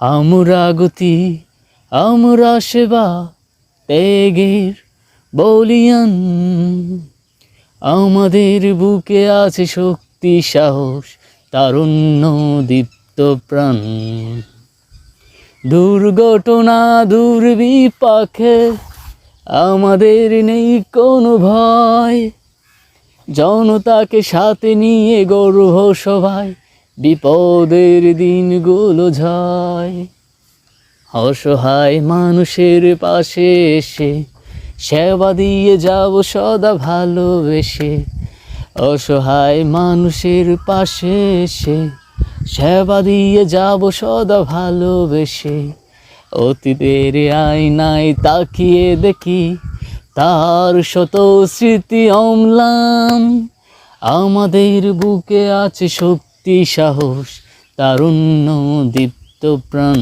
আমরা গতি, আমরা সেবা ত্যাগের বলিয়ান। আমাদের বুকে আছে শক্তি, সাহস তারুণ্য দীপ্ত প্রাণ। দুর্ঘটনা, দুর্বিপাকে আমাদের নেই কোনো ভয়। জনতাকে সাথে নিয়ে গর্ব সবাই বিপদের দিনগুলো ঝয় অসহায় মানুষের পাশে এসে সেবা দিয়ে যাব সদা ভালোবেসে। অসহায় মানুষের পাশে এসে সেবা দিয়ে যাব সদা ভালোবেসে। অতীতের আয়নায় তাকিয়ে দেখি তার শত স্মৃতি অম্লান। আমাদের বুকে আছে শক্তি সাহস তারুণ্য দীপ্ত প্রাণ।